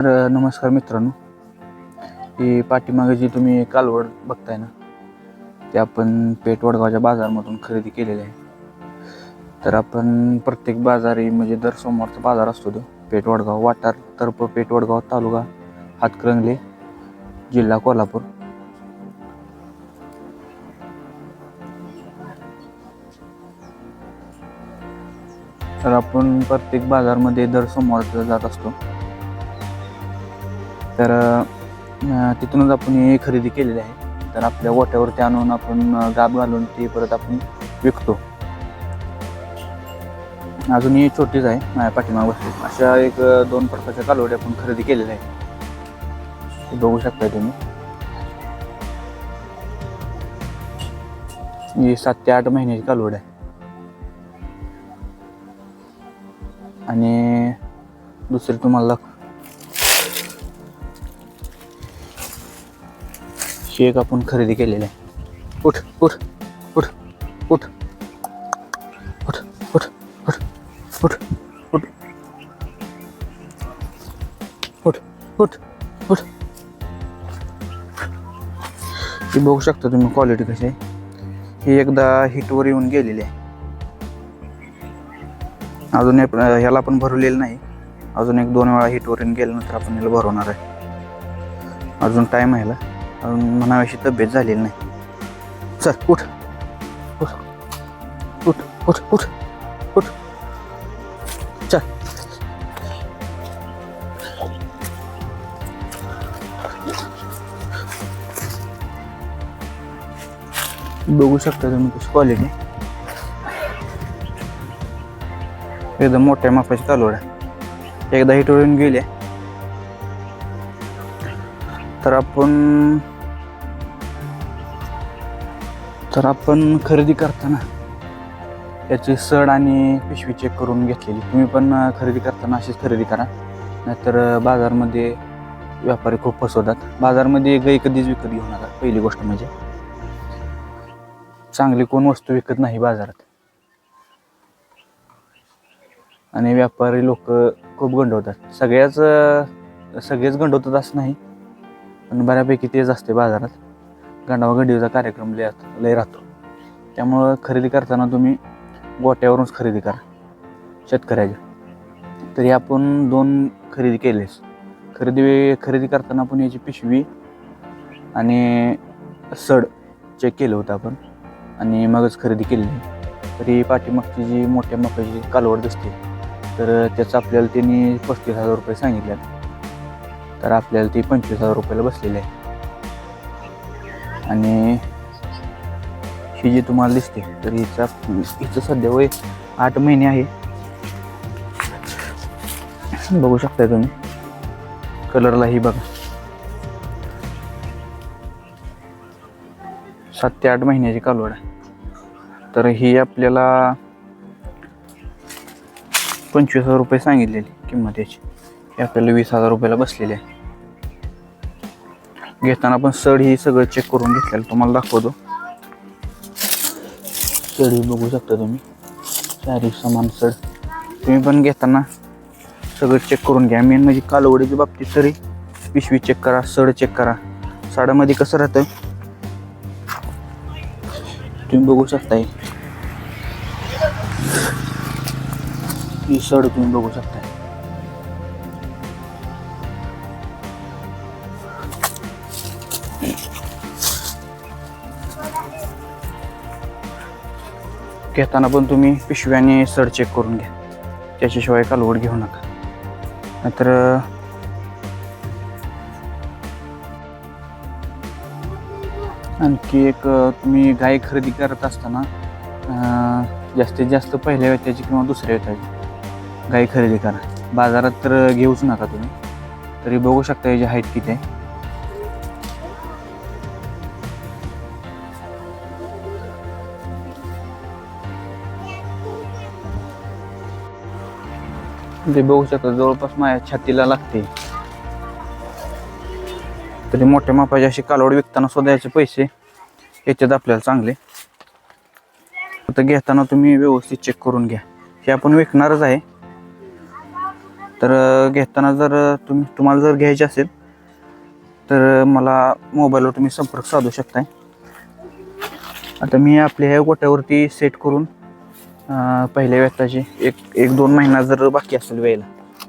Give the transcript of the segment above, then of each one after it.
तर नमस्कार मित्रांनो. ही पाठीमागे जी तुम्ही कालवड बघताय ना ते आपण पेठ वडगावच्या बाजारमधून खरेदी केलेले आहे. तर आपण प्रत्येक बाजारी म्हणजे दर सोमवारचा बाजार असतो तो पेठ वडगाव वाटार तर्फ पेठ वडगाव तालुका हातकरंगले जिल्हा कोल्हापूर. तर आपण प्रत्येक बाजारमध्ये दर सोमवारचा जात असतो. तर तिथूनच आपण हे खरेदी केलेली आहे. तर आपल्या गोट्यावरती आणून आपण गाब घालून ते परत आपण विकतो. अजून ही छोटीच आहे माझ्या पाठीमाग बसली. अशा एक दोन प्रकारच्या कालवडी आपण खरेदी केलेल्या आहे ते बघू शकताय तुम्ही. ही सात ते आठ महिन्याची कालवड आहे. आणि दुसरी तुम्हाला दाख- एक आपण खरेदी केलेली आहे. उठ उठ उठ उठ. उठ उठ उठ उठ उठ. उठ उठ उठ. ही बघू शकता तुम्ही क्वालिटी कशी आहे. ही एकदा हिटवर येऊन गेलेली आहे. अजून ह्याला पण भरवलेलं नाही. अजून एक दोन वेळा हिटवर येऊन गेल्यानंतर आपण याला भरवणार आहे. अजून टाईम आहे ह्याला तब्येत झालेली नाही. चल उठ. उठ. उठ उठ उठ. उठ. चल. बघू शकता तुम्ही कशी क्वालिटी एकदम मोठ्या मापाची कालवड आहे. एकदा हिटवरून गेले. तर आपण तर आपण खरेदी करताना याची सड आणि पिशवी चेक करून घेतलेली. तुम्ही पण खरेदी करताना अशीच खरेदी करा. नाहीतर बाजारमध्ये व्यापारी खूप फसवतात. बाजारमध्ये गाई कधीच विकत घेऊ नका. पहिली गोष्ट म्हणजे चांगली कोण वस्तू विकत नाही बाजारात. आणि व्यापारी लोक खूप गंडवतात. सगळ्याच सगळेच गंडवतात असं नाही. पण बऱ्यापैकी तेच असते बाजारात. गंडावागंडीचा कार्यक्रम लय लय राहतो. त्यामुळं खरेदी करताना तुम्ही गोट्यावरूनच खरेदी करा शेतकऱ्याच्या. तरी आपण दोन खरेदी केलेस. खरेदी खरेदी करताना आपण याची पिशवी आणि सड चेक केलं होतं आपण आणि मगच खरेदी केली तरी पाठीमागची जी मोठ्या मकाची कालवड दिसते तर त्याचं आपल्याला त्यांनी पस्तीस हजार रुपये सांगितल्यात. तर आपल्याला ती पंचवीस हजार रुपयाला बसलेली आहे. आणि ही जी तुम्हाला दिसते तर हिचा हिचं सध्या वय आठ महिने आहे. बघू शकताय तुम्ही. कलरला ही बघा. सात ते आठ महिन्याची कालवड आहे. तर ही आपल्याला पंचवीस हजार रुपये सांगितलेली किंमत याची. ही आपल्याला वीस हजार रुपयाला बसलेली आहे. घेताना पण सड ही सगळं चेक करून घेतलेलं तुम्हाला दाखवतो. सड ही बघू शकता तुम्ही. चारी समान सड. तुम्ही पण घेताना सगळं चेक करून घ्या. मेन म्हणजे कालवडीच्या बाबतीत तरी पिशवी चेक करा सड चेक करा. साडामध्ये कसं राहतं? तुम्ही बघू शकताय. ही सड तुम्ही बघू शकता घेताना पण तुम्ही पिशव्याने सड चेक करून घ्या. त्याच्याशिवाय कालवड घेऊ नका. नाहीतर आणखी एक तुम्ही गाय खरेदी करत असताना जास्तीत जास्त पहिल्या वेताची किंवा दुसऱ्या वेताची गाय खरेदी करा. बाजारात तर घेऊच नका तुम्ही. तरी बघू शकता याची हाईट किती आहे. ते बघू शकता जवळपास माझ्या छातीला लागते. तरी मोठ्या मापाचे अशी कालवड विकताना सुद्धा पैसे याच्यात आपल्याला चांगले. आता घेताना तुम्ही व्यवस्थित चेक करून घ्या. हे आपण विकणारच आहे. तर घेताना जर तुम्ही तुम्हाला जर घ्यायचे असेल तर मला मोबाईलवर तुम्ही संपर्क साधू शकताय. आता मी आपल्या ह्या गोट्यावरती सेट करून पहिल्या व्यताची एक एक दोन महिना जर बाकी असेल वेळेला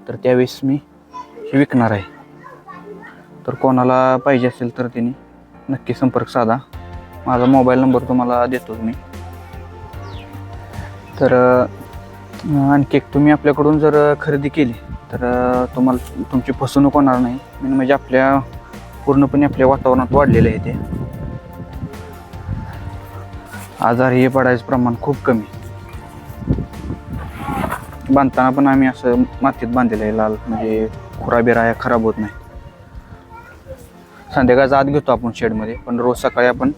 तर त्यावेळेस मी हे विकणार आहे. तर कोणाला पाहिजे असेल तर त्यांनी नक्की संपर्क साधा. माझा मोबाईल नंबर तुम्हाला देतोच मी. तर आणखी एक तुम्ही आपल्याकडून जर खरेदी केली तर तुम्हाला तुमची फसवणूक होणार नाही. मेन म्हणजे आपल्या पूर्णपणे आपल्या वातावरणात वाढलेलं आहे ते. आजार हे पडायचं प्रमाण खूप कमी. बांधताना पण आम्ही असं मातीत बांधलेलं आहे लाल. म्हणजे खुराबिरा या खराब होत नाही. संध्याकाळचा आत घेतो आपण शेडमध्ये पण रोज सकाळी आपण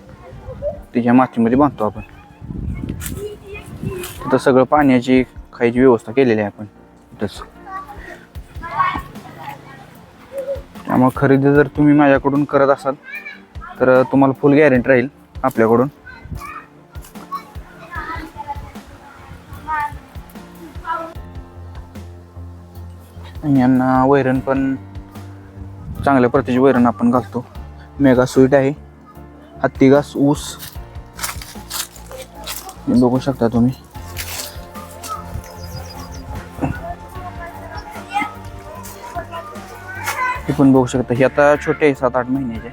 तिच्या मातीमध्ये बांधतो आपण. तिथं सगळं पाण्याची खायची व्यवस्था केलेली आहे आपण. तिथंच. त्यामुळे खरेदी जर तुम्ही माझ्याकडून करत असाल तर तुम्हाला फुल गॅरंटी राहील आपल्याकडून. यांना वैरण पण चांगल्या प्रतीचे वैरण आपण घालतो. मेगा स्वीट आहे. हत्ती घास ऊस. बघू शकता तुम्ही. हे पण बघू शकता. ही आता छोटे आहे सात आठ महिन्याचे.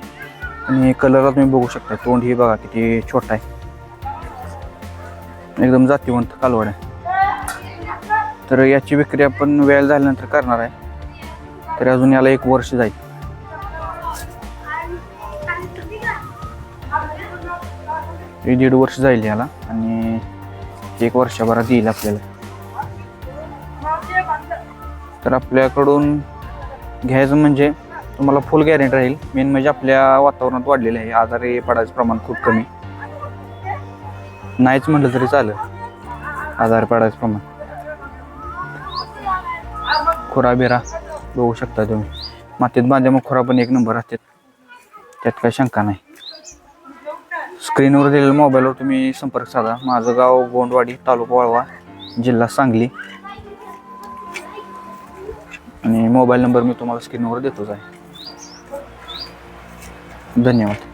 आणि कलरला तुम्ही बघू शकता. तोंड ही बघा किती छोटा आहे. एकदम जातीवंत कालवड आहे. तर याची विक्री आपण वेळ झाल्यानंतर करणार आहे. तर अजून याला एक वर्ष जाईल. हे दीड वर्ष जाईल याला आणि एक वर्षभरात येईल आपल्याला. तर आपल्याकडून घ्यायचं म्हणजे तुम्हाला फुल गॅरंटी राहील. मेन म्हणजे आपल्या वातावरणात वाढलेलं आहे. आजारी पडायचं प्रमाण खूप कमी. नाहीच म्हटलं तरी चालेल. आजारी पडायचं प्रमाण. खुरा बिरा बघू शकता तुम्ही. मातीत बांध्या मग खुरा पण एक नंबर असतात. त्यात काही शंका नाही. स्क्रीनवर दिलेल्या मोबाईलवर तुम्ही संपर्क साधा. माझं गाव गोंडवाडी तालुका वाळवा जिल्हा सांगली. आणि मोबाईल नंबर मी तुम्हाला स्क्रीनवर देतोच आहे. धन्यवाद.